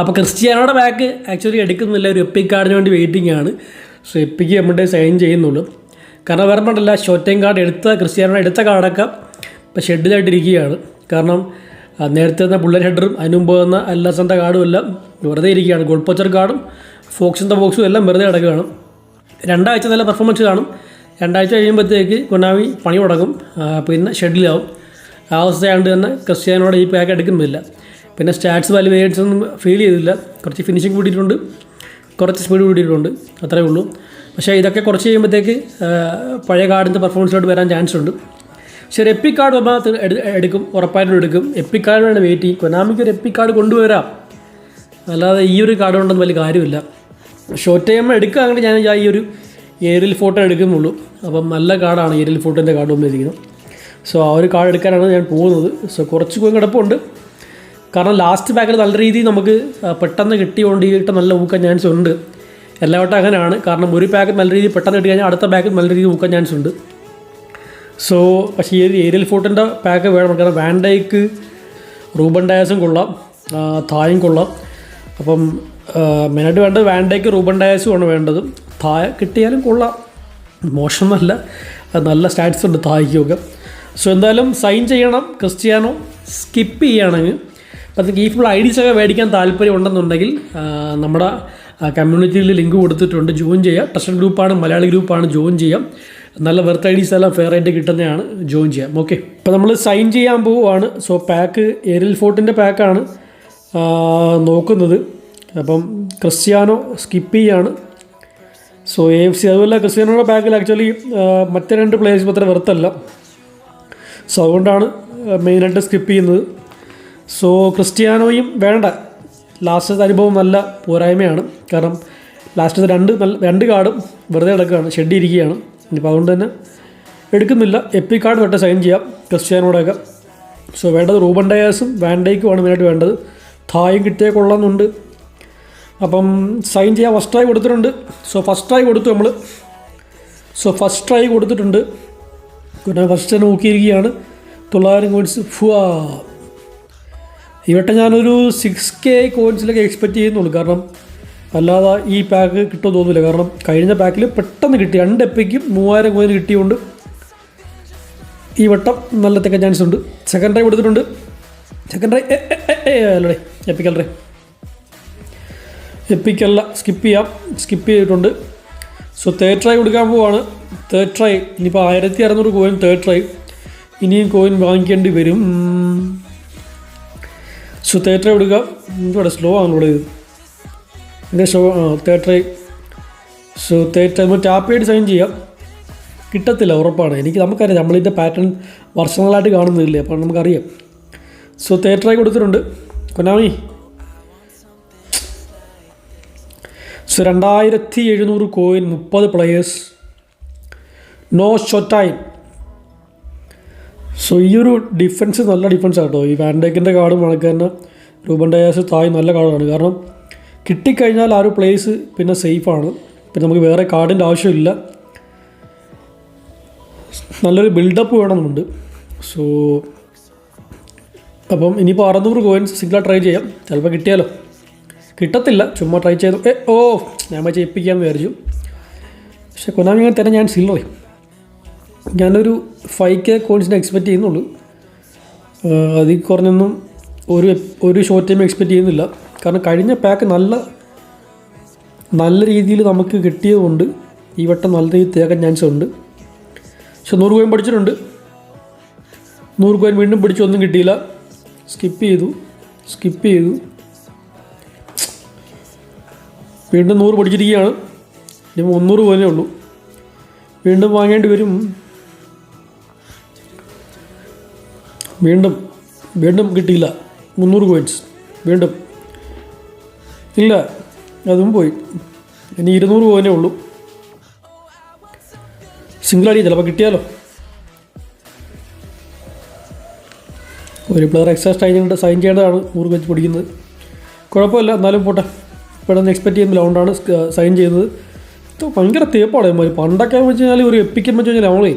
അപ്പോൾ ക്രിസ്ത്യാനോയുടെ back actually എടുക്കുന്നില്ല. ഒരു എപ്പിക് കാർഡിന് വേണ്ടി വെയിറ്റിംഗ് ആണ്. സോ എപ്പിക്ക് നമ്മുടെ സൈൻ ചെയ്യുന്നുള്ളൂ. കാരണം വേറെ പറഞ്ഞില്ല ഷോറ്റേം കാർഡ് എടുത്ത ക്രിസ്ത്യാനോയുടെ എടുത്ത കാർഡൊക്കെ ഇപ്പോൾ ഷെഡിലായിട്ടിരിക്കുകയാണ് കാരണം നേരത്തെ വന്ന ബുള്ളറ്റ് ഹെഡറും അതിന് മുമ്പ് വന്ന അല്ലാസന്റെ കാർഡും എല്ലാം വെറുതെ ഇരിക്കുകയാണ്. ഗോൾഡ് പോച്ചർ കാർഡും ഫോക്സിന്റെ ബോക്സും എല്ലാം വെറുതെ കിടക്കുകയാണ്. രണ്ടാഴ്ച നല്ല പെർഫോമൻസ് കാണും. രണ്ടാഴ്ച കഴിയുമ്പോഴത്തേക്ക് കൊണ്ടാമി പണി തുടങ്ങും പിന്നെ ഷെഡിലാവും ആ അവസ്ഥയായതുകൊണ്ട് തന്നെ ക്രിസ്ത്യാനോടെ ഈ പാക്ക് എടുക്കുന്നില്ല. പിന്നെ സ്റ്റാറ്റ്സ് വാല്യൂ വേരിയൻസ് ഒന്നും ഫീൽ ചെയ്തില്ല. കുറച്ച് ഫിനിഷിങ് കൂട്ടിയിട്ടുണ്ട് കുറച്ച് സ്പീഡ് കൂട്ടിയിട്ടുണ്ട് അത്രേ ഉള്ളൂ. പക്ഷേ ഇതൊക്കെ കുറച്ച് കഴിയുമ്പോഴത്തേക്ക് പഴയ കാർഡിന്റെ പെർഫോമൻസിലോട്ട് വരാൻ ചാൻസ് ഉണ്ട്. പക്ഷേ ഒരു എപ്പിക് കാർഡ് വന്നാൽ തി- എടുക്കും. ഉറപ്പായിട്ടും എടുക്കും. എപ്പി കാർഡ് വേണം വെയിറ്റ് കൊനാമിക്ക് ഒരു എപ്പി കാർഡ് കൊണ്ടുവരാം. അല്ലാതെ ഈ ഒരു കാർഡ് കൊണ്ടൊന്നും വലിയ കാര്യമില്ല. ഷോർട്ട് ടൈം എടുക്കുകയാണെങ്കിൽ ഞാൻ ഈ ഒരു ഏരിയൽ ഫോട്ടോ എടുക്കുന്നുള്ളൂ. അപ്പം നല്ല കാർഡാണ് ഏരിയൽ ഫോട്ടോന്റെ കാർഡ് വന്നിരിക്കുന്നത്. സോ ആ ഒരു കാർഡ് എടുക്കാനാണ് ഞാൻ പോകുന്നത്. സോ കുറച്ച് കൂടി കിടപ്പുണ്ട്. കാരണം ലാസ്റ്റ് പാക്കിൽ നല്ല രീതിയിൽ നമുക്ക് പെട്ടെന്ന് കിട്ടിയോണ്ട് ഈ കിട്ടാൻ നല്ല ഊക്കാൻ ചാൻസ് ഉണ്ട്. എല്ലാവട്ടും അങ്ങനെയാണ്. കാരണം ഒരു പാക്കറ്റ് നല്ല രീതിയിൽ പെട്ടെന്ന് കിട്ടി കഴിഞ്ഞാൽ അടുത്ത പാക്ക് നല്ല രീതിയിൽ ഊക്കാൻ ചാൻസ് ഉണ്ട്. സോ പക്ഷേ ഈ ഒരു ഏരിയൽ ഫോർട്ടിന്റെ പാക്ക് വേണം. കാരണം വാൻഡൈക്ക് റൂബൻ ഡയസും കൊള്ളാം. തായും കൊള്ളാം. അപ്പം മെയിനായിട്ട് വേണ്ടത് വാൻഡൈക്ക് റൂബൻ ആണ് വേണ്ടത്. തായ കിട്ടിയാലും കൊള്ളാം. മോശമല്ല. നല്ല സ്റ്റാറ്റ്സ് ഉണ്ട് തായ്ക്കൊക്കെ. സോ എന്തായാലും സൈൻ ചെയ്യണം ക്രിസ്ത്യാനോ. സ്കിപ്പ് ചെയ്യുകയാണെങ്കിൽ അപ്പം ഈ ഫുൾ ഐ ഡീസൊക്കെ മേടിക്കാൻ താല്പര്യം ഉണ്ടെന്നുണ്ടെങ്കിൽ ആ, നമ്മുടെ കമ്മ്യൂണിറ്റിയിൽ ലിങ്ക് കൊടുത്തിട്ടുണ്ട്. ജോയിൻ ചെയ്യുക ട്രസ്റ്റഡ് ഗ്രൂപ്പാണ് മലയാളി ഗ്രൂപ്പാണ് ജോയിൻ ചെയ്യാം. നല്ല വെർത്ത് ഐ ഡീസ് എല്ലാം ഫെയർ ആയിട്ട് കിട്ടുന്നതാണ് ജോയിൻ ചെയ്യാം. ഓക്കെ അപ്പോൾ നമ്മൾ സൈൻ ചെയ്യാൻ പോവുകയാണ്. സോ പാക്ക് എരിൽ ഫോർട്ടിന്റെ പാക്കാണ് നോക്കുന്നത്. അപ്പം ക്രിസ്ത്യാനോ സ്കിപ്പ് ചെയ്യാണ്. സോ എ എഫ് സി അതുപോലെ ക്രിസ്ത്യാനോയുടെ പാക്കിൽ ആക്ച്വലി മറ്റേ രണ്ട് പ്ലേയേഴ്സ് അത്ര വെറുത്തല്ല സോ അതുകൊണ്ടാണ് മെയിനായിട്ട് സ്കിപ്പ് ചെയ്യുന്നത്. സോ ക്രിസ്ത്യാനോയും വേണ്ട. ലാസ്റ്റത്തെ അനുഭവം നല്ല പോരായ്മയാണ്. കാരണം ലാസ്റ്റത്തെ രണ്ട് നല്ല രണ്ട് കാർഡും വെറുതെ കിടക്കുകയാണ് ഷെഡ് ഇരിക്കുകയാണ് ഇനിയിപ്പോൾ അതുകൊണ്ട് തന്നെ എടുക്കുന്നില്ല. എപ്പി കാർഡ് തൊട്ട് സൈൻ ചെയ്യാം ക്രിസ്ത്യാനോടെയൊക്കെ സോ വേണ്ടത് റൂബൻ ഡയാസും വാൻഡേക്കുമാണ് മെയിനായിട്ട് വേണ്ടത്. തായും കിട്ടിയേ കൊള്ളാമെന്നുണ്ട്. അപ്പം സൈൻ ചെയ്യാൻ ഫസ്റ്റ് ട്രൈ കൊടുത്തിട്ടുണ്ട്. സോ ഫസ്റ്റ് ട്രൈ കൊടുത്തു നമ്മൾ സോ ഫസ്റ്റ് ട്രൈ കൊടുത്തിട്ടുണ്ട്. പിന്നെ ഫസ്റ്റ് നോക്കിയിരിക്കുകയാണ്. തൊള്ളായിരം കോയിൻസ് ഫുവാ. ഈ വട്ടം ഞാനൊരു സിക്സ് കെ കോയിൻസിലൊക്കെ എക്സ്പെക്റ്റ് ചെയ്യുന്നുള്ളൂ. കാരണം അല്ലാതെ ഈ പാക്ക് കിട്ടുമെന്ന് തോന്നില്ല കാരണം കഴിഞ്ഞ പാക്കിൽ പെട്ടെന്ന് കിട്ടി. രണ്ട് എപ്പിക്കും മൂവായിരം കോയിൻ കിട്ടിയതുകൊണ്ട് ഈ വട്ടം നല്ല തെക്കൻ ചാൻസ് ഉണ്ട്. സെക്കൻഡ് ട്രൈ കൊടുത്തിട്ടുണ്ട്. സെക്കൻഡ് ട്രൈ അല്ലേ എപ്പിക്കൽ എപ്പിക്കല്ല സ്കിപ്പ് ചെയ്യാം. സ്കിപ്പ് ചെയ്തിട്ടുണ്ട്. സോ തേർഡ് ട്രൈ കൊടുക്കാൻ പോവാണ്. തേർഡ് ട്രൈ ഇനിയിപ്പോൾ ആയിരത്തി അറുന്നൂറ് കോയിൻ തേർഡ് ട്രൈ ഇനിയും കോയിൻ വാങ്ങിക്കേണ്ടി വരും. സോ തേറ്റർ കൊടുക്കുക ഇവിടെ സ്ലോ ആണ് ഇവിടെ. ഇത് എന്റെ ഷോ ട്രൈ സോ തേറ്റർ നമ്മൾ ടാപ്പ് ചെയ്ത് സൈൻ ചെയ്യാം. കിട്ടത്തില്ല ഉറപ്പാണ്. എനിക്ക് നമുക്കറിയാം നമ്മളിതിന്റെ പാറ്റേൺ വർഷങ്ങളായിട്ട് കാണുന്നില്ലേ അപ്പോൾ നമുക്കറിയാം. സോ തേറ്ററായി കൊടുത്തിട്ടുണ്ട്. കൊനാമി. സോ രണ്ടായിരത്തി എഴുന്നൂറ് കോയിൻ മുപ്പത് പ്ലെയേഴ്സ് നോ ഷോട്ടൈൻ സോ ഈ ഒരു ഡിഫൻസ് നല്ല ഡിഫൻസ് ആട്ടോ. ഈ വാൻഡേക്കിന്റെ കാർഡും കണക്ക് തന്നെ രൂപൻ ഡയാസ് തായ് നല്ല കാർഡാണ്. കാരണം കിട്ടിക്കഴിഞ്ഞാൽ ആ ഒരു പ്ലേസ് പിന്നെ സേഫാണ് പിന്നെ നമുക്ക് വേറെ കാർഡിന്റെ ആവശ്യമില്ല. നല്ലൊരു ബിൽഡപ്പ് വേണമെന്നുണ്ട്. സോ അപ്പം ഇനിയിപ്പോൾ അറുന്നൂറ് കോയിൻസ് സിഗ്നൽ ട്രൈ ചെയ്യാം. ചിലപ്പോൾ കിട്ടിയാലോ? കിട്ടത്തില്ല. ചുമ്മാ ട്രൈ ചെയ്തു. ഏ ഓ ഞാൻ വെച്ച് ഏൽപ്പിക്കാമെന്ന് വിചാരിച്ചു. പക്ഷേ കൊനാമി അങ്ങനെ തന്നെ ഞാൻ സില്ലറേ ഞാനൊരു ഫൈവ് കെ കോഴ്സിന്റെ എക്സ്പെക്റ്റ് ചെയ്യുന്നുള്ളൂ. അതിൽ കുറഞ്ഞൊന്നും ഒരു ഒരു ഷോർട്ട് ടൈം എക്സ്പെക്റ്റ് ചെയ്യുന്നില്ല. കാരണം കഴിഞ്ഞ പാക്ക് നല്ല നല്ല രീതിയിൽ നമുക്ക് കിട്ടിയതുകൊണ്ട് ഈ വട്ടം നല്ല രീതിയിൽ തേക്കാൻ ചാൻസ് ഉണ്ട്. പക്ഷെ നൂറ് കോയിൻ പഠിച്ചിട്ടുണ്ട്. നൂറ് കോയിൻ വീണ്ടും പിടിച്ചൊന്നും കിട്ടിയില്ല. സ്കിപ്പ് ചെയ്തു സ്കിപ്പ് ചെയ്തു. വീണ്ടും നൂറ് പഠിച്ചിരിക്കുകയാണ്. ഇനി മുന്നൂറ് കോയിനേ ഉള്ളൂ. വീണ്ടും വാങ്ങേണ്ടി വരും. വീണ്ടും വീണ്ടും കിട്ടിയില്ല. മുന്നൂറ് കോയിൻസ് വീണ്ടും. ഇല്ല അതും പോയി. ഇനി ഇരുന്നൂറ് കോയിനേ ഉള്ളൂ. സിംഗിൾ അടി ചിലപ്പോൾ കിട്ടിയാലോ? ഒരു പ്ലെയർ എക്സ്ട്രാ സൈൻ സൈൻ ചെയ്യേണ്ടതാണ് നൂറ് വെച്ച് പിടിക്കുന്നത്. കുഴപ്പമില്ല എന്നാലും പോട്ടെ. പെട്ടെന്ന് എക്സ്പെക്ട് ചെയ്യുന്ന ലൗണ്ടാണ് സൈൻ ചെയ്യുന്നത്. ഭയങ്കര തേപ്പാണ് പണ്ടൊക്കെ വെച്ച് കഴിഞ്ഞാൽ ഒരു എപ്പിക്കെന്ന് വെച്ച് കഴിഞ്ഞാൽ നമ്മളെ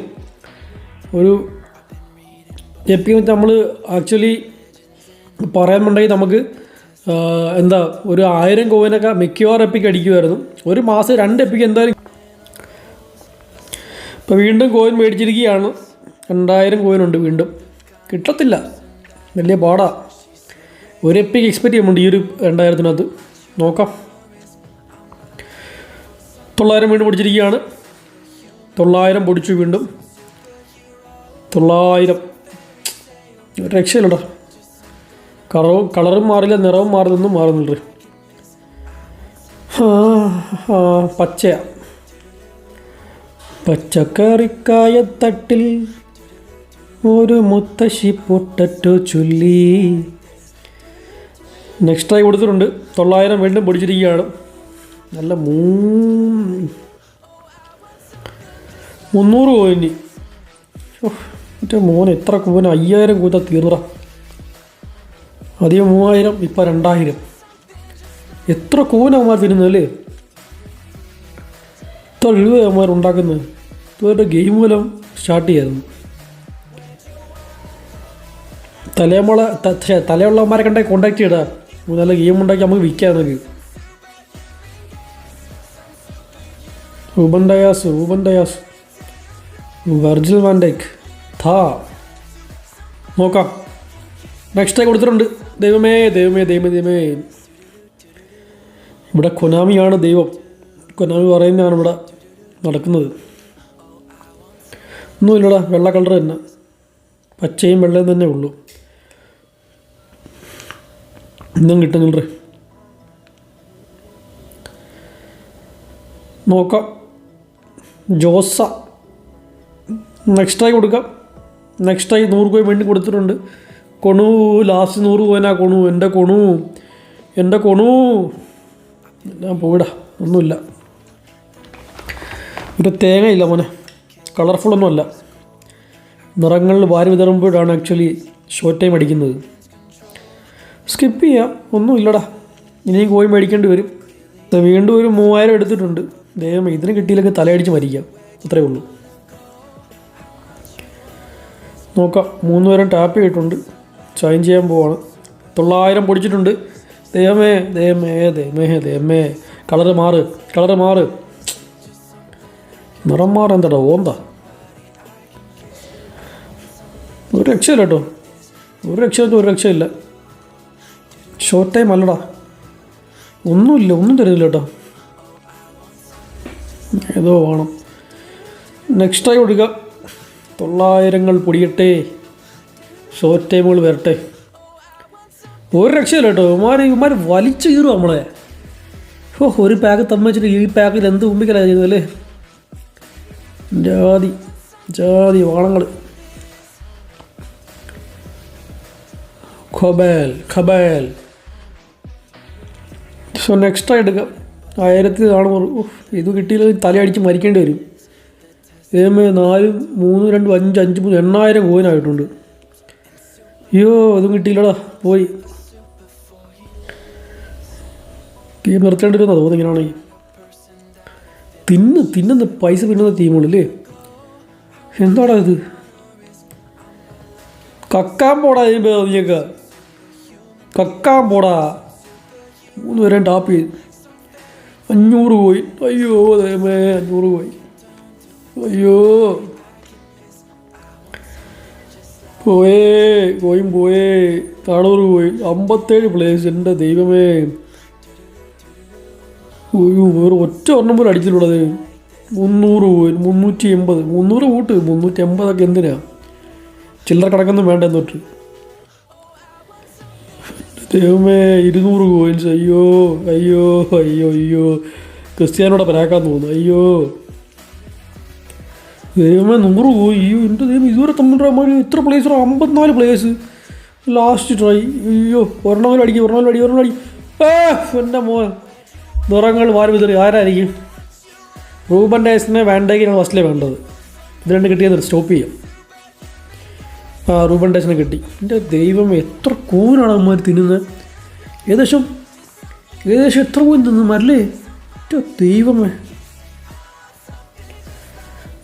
ഒരു വെച്ചാൽ നമ്മൾ ആക്ച്വലി പറയാനുണ്ടെങ്കിൽ നമുക്ക് എന്താ ഒരു ആയിരം കോയിനൊക്കെ മിക്കവാറും എപ്പിക്ക് അടിക്കുമായിരുന്നു ഒരു മാസം രണ്ട് എപ്പിക്ക് എന്തായാലും ഇപ്പോൾ വീണ്ടും കോയിൻ മേടിച്ചിരിക്കുകയാണ്. രണ്ടായിരം കോയിനുണ്ട് വീണ്ടും. കിട്ടത്തില്ല. വലിയ പാടാ. ഒരു എപ്പിക്ക് എക്സ്പെക്റ്റ് ചെയ്യുന്നുണ്ട് ഈ ഒരു രണ്ടായിരത്തിനകത്ത്. നോക്കാം. തൊള്ളായിരം വീണ്ടും പൊടിച്ചിരിക്കുകയാണ്. തൊള്ളായിരം പൊടിച്ചു വീണ്ടും. തൊള്ളായിരം. ഒരു രക്ഷയില്ലടാ. കളറും കളറും മാറില്ല നിറവും ആ, പച്ചക്കറിക്കായ പച്ചയാ. പച്ചക്കറിക്കായത്തട്ടിൽ ഒരു മുത്തശ്ശി പൊട്ടറ്റോ ചൊല്ലി. നെക്സ്റ്റ് ആയി കൊടുത്തിട്ടുണ്ട്. തൊള്ളായിരം വീണ്ടും പൊടിച്ചിരിക്കുകയാണ്. നല്ല മൂ മുന്നൂറ് കോയിന് മറ്റേ മോൻ എത്ര കൂന അയ്യായിരം കൂത്ത തീർന്നറ അധികം മൂവായിരം ഇപ്പം രണ്ടായിരം. എത്ര കൂനവന്മാർ തിരുന്നല്ലേ എത്ര അവന്മാർ ഉണ്ടാക്കുന്നത്. ഇതുവരെ ഗെയിം മൂലം സ്റ്റാർട്ട് ചെയ്യായിരുന്നു തലമുള തലയുള്ളവന്മാരെ കണ്ടേ കോണ്ടാക്ട് ചെയ്താ. നല്ല ഗെയിം ഉണ്ടാക്കി നമുക്ക് വിൽക്കാം നമുക്ക്. Ruben Dias Ruben Dias Virgil van Dijk Tha നോക്കാം. നെക്സ്റ്റ് കൊടുത്തിട്ടുണ്ട്. ദൈവമേ ദൈവമേ ദൈവമേ ദൈവമേ. ഇവിടെ കൊനാമിയാണ് ദൈവം. കൊനാമി പറയുന്നതാണ് ഇവിടെ നടക്കുന്നത്. ഒന്നുമില്ലടാ വെള്ള കളർ തന്നെ. പച്ചയും വെള്ളയും തന്നെ ഉള്ളൂ. ഇന്നും കിട്ടുന്നുണ്ട് നോക്കാം. ജോസ. നെക്സ്റ്റ് ആയി കൊടുക്കാം. നെക്സ്റ്റ് ആയി നൂറ് കോയിൻ വേണ്ടി കൊടുത്തിട്ടുണ്ട്. കൊണു ലാസ്റ്റ് നൂറ് കോയിനാ കൊണു. എന്റെ കൊണു എന്റെ കൊണു. ഞാൻ പോയിടാ. ഒന്നുമില്ല. ഒരു തേങ്ങയില്ല മോനെ. കളർഫുള്ളൊന്നും അല്ല. നിറങ്ങളിൽ വാരി വിതറുമ്പോഴാണ് ആക്ച്വലി ഷോർട്ട് ടൈം അടിക്കുന്നത്. സ്കിപ്പ് ചെയ്യാം. ഒന്നുമില്ലടാ ഇനിയും കോയി മേടിക്കേണ്ടി വരും. വീണ്ടും ഒരു മൂവായിരം എടുത്തിട്ടുണ്ട്. ദൈവം ഇതിന് കിട്ടിയില്ലെങ്കിൽ തലയടിച്ച് മരിക്കാം. അത്രേ ഉള്ളൂ. നോക്കാം. മൂന്ന് പേരും ടാപ്പ് ചെയ്തിട്ടുണ്ട്. സൈൻ ചെയ്യാൻ പോവാണ്. തൊള്ളായിരം പൊടിച്ചിട്ടുണ്ട്. ദേമേ ദേമേ ദേമേ ദേമേ കളറ് മാറ് കളറ് മാറ്. നിറം മാറെന്താടാ? ഓന്താ? ഒരു രക്ഷയില്ല കേട്ടോ. ഒരു രക്ഷയില്ല ഒരു രക്ഷയില്ല. ഷോർട്ട് ടൈം അല്ലടാ. ഒന്നുമില്ല ഒന്നും തരുന്നില്ല കേട്ടോ. ഏതോ വേണം. നെക്സ്റ്റ് ടൈം കൊടുക്കുക തൊള്ളായിരങ്ങൾ പൊടിയട്ടെ. ഷോർട്ട് ടൈമുകൾ വരട്ടെ. ഒരു രക്ഷയില്ല കേട്ടോ. ഇവന്മാർ ഇവന്മാർ വലിച്ചു കീറും നമ്മളെ. ഓ ഒരു പാക്ക് തമ്മിച്ചിട്ട് ഈ പാക്കിൽ എന്ത് ഉമ്പിക്കലാ ചെയ്തല്ലേ ജാതി ജാതി വാണങ്ങൾ ഖബേൽ ഖബേൽ. സോ നെക്സ്റ്റ് എടുക്കാം. ആയിരത്തി ഉഫ്, ഇത് കിട്ടിയില്ലെങ്കിൽ തലയടിച്ച് മരിക്കേണ്ടി വരും. ഏമേ നാല് മൂന്ന് രണ്ട് അഞ്ച് അഞ്ച് മൂന്ന് എണ്ണായിരം കോയിനായിട്ടുണ്ട് അയ്യോ അതും കിട്ടിയില്ലടാ പോയി. ഗെയിം നിർത്തേണ്ടി വരുന്നോ തോന്നുന്നു ഇങ്ങനെയാണെങ്കിൽ തിന്ന് തിന്നുന്ന പൈസ തിന്നുന്ന ടീമുള്ളല്ലേ എന്താടാ ഇത്? കക്കാൻ പോടാ ഇതിന്റെ കക്കാൻ പോടാ. മൂന്ന് പേരെയും ടാപ്പ് ചെയ്ത്. അഞ്ഞൂറ് പോയി അയ്യോ അതേമേ അഞ്ഞൂറ് പോയി അയ്യോ. പോയേ പോയും പോയേ. കാണൂർ പോയി. അമ്പത്തേഴ് പ്ലേസ് എന്റെ ദൈവമേ. അയ്യോ വേറെ ഒറ്റ ഒരെണ്ണം പോലും അടിച്ചിട്ടുള്ളത്. മുന്നൂറ് പോയി. മുന്നൂറ്റി എൺപത്. മുന്നൂറ് കൂട്ട് മുന്നൂറ്റി എൺപതൊക്കെ എന്തിനാ? ചില്ലറ കണക്കൊന്നും വേണ്ട എന്നിട്ട് ദൈവമേ ഇരുന്നൂറ് കോയിൻസ് അയ്യോ അയ്യോ അയ്യോ അയ്യോ. ക്രിസ്ത്യാനോടെ പരാക്കാൻ തോന്നുന്നു. അയ്യോ. ദൈവമേ നൂറ് പോയി. അയ്യോ എന്റെ ദൈവം ഇതുവരെ തമ്മിൽ എത്ര പ്ലേസ് അമ്പത്തിനാല് പ്ലേസ് ലാസ്റ്റ് ട്രൈ അയ്യോ ഒരെണ്ണം അടിക്കും ഒരെണ്ണം അടി ഒരെണ്ണം അടി ഏ എന്റെ മോൻ. നിറങ്ങൾ വാരി വിതറി. ആരായിരിക്കും? റൂബൻ ഡേസിനെ വേണ്ടെങ്കിലാണ് ഫസ്റ്റിലെ വേണ്ടത്. ഇത് രണ്ട് കിട്ടിയത് സ്റ്റോപ്പ് ചെയ്യാം. ആ റൂബൻ ഡേസിനെ കിട്ടി. എന്റെ ദൈവം എത്ര കൂനാണ് അവന്മാർ തിന്നുന്നത്. ഏകദേശം ഏകദേശം എത്ര കൂൻ തിന്നു മരല്ലേ എന്റെ ദൈവമേ.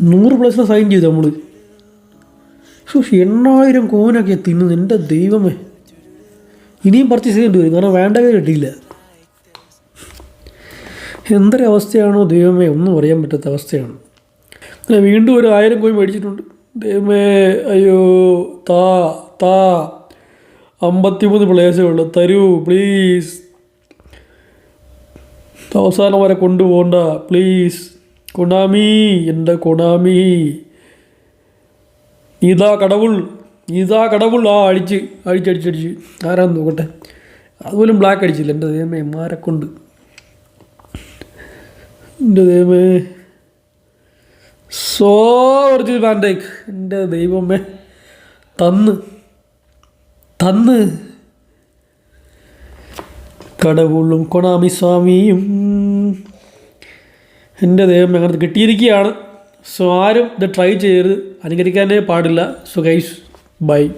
നൂറ് പ്ലസ് സൈൻ ചെയ്തു നമ്മൾ എണ്ണായിരം കോനൊക്കെ തിന്നു എന്റെ ദൈവമേ. ഇനിയും പർച്ചേസ് ചെയ്യേണ്ടി വരും കാരണം വേണ്ടവേ കിട്ടിയില്ല. എന്തൊരവസ്ഥയാണോ ദൈവമേ ഒന്നും അറിയാൻ പറ്റാത്ത അവസ്ഥയാണ്. അങ്ങനെ വീണ്ടും ഒരു ആയിരം കോയി മേടിച്ചിട്ടുണ്ട്. ദൈവമേ അയ്യോ താ താ അമ്പത്തിമൂന്ന് പ്ലേസേ ഉള്ളൂ തരൂ പ്ലീസ് അവസാനം വരെ കൊണ്ടുപോകണ്ട പ്ലീസ് കൊണാമി എന്റെ കൊണാമി. ഇതാ കടവുൾ ഇതാ കടവുൾ. ആ അടിച്ച് അടിച്ചടിച്ചടിച്ച് ആരാന്ന് നോക്കട്ടെ. അതുപോലും ബ്ലാക്ക് അടിച്ചില്ല. എന്റെ ദൈവമേ മാരക്കൊണ്ട് എന്റെ ദൈവമേ. സോ ഒറിജിനൽ പാൻഡേക്ക് എന്റെ ദൈവമേ. തന്ന്. തന്ന്. കടവുള്ളും കൊണാമി സ്വാമിയും എന്റെ ദൈവം അങ്ങനെ കിട്ടിയിരിക്കുകയാണ്. സോ ആരും ഇത് ട്രൈ ചെയ്യരുത്. അനുകരിക്കാനേ പാടില്ല. So guys bye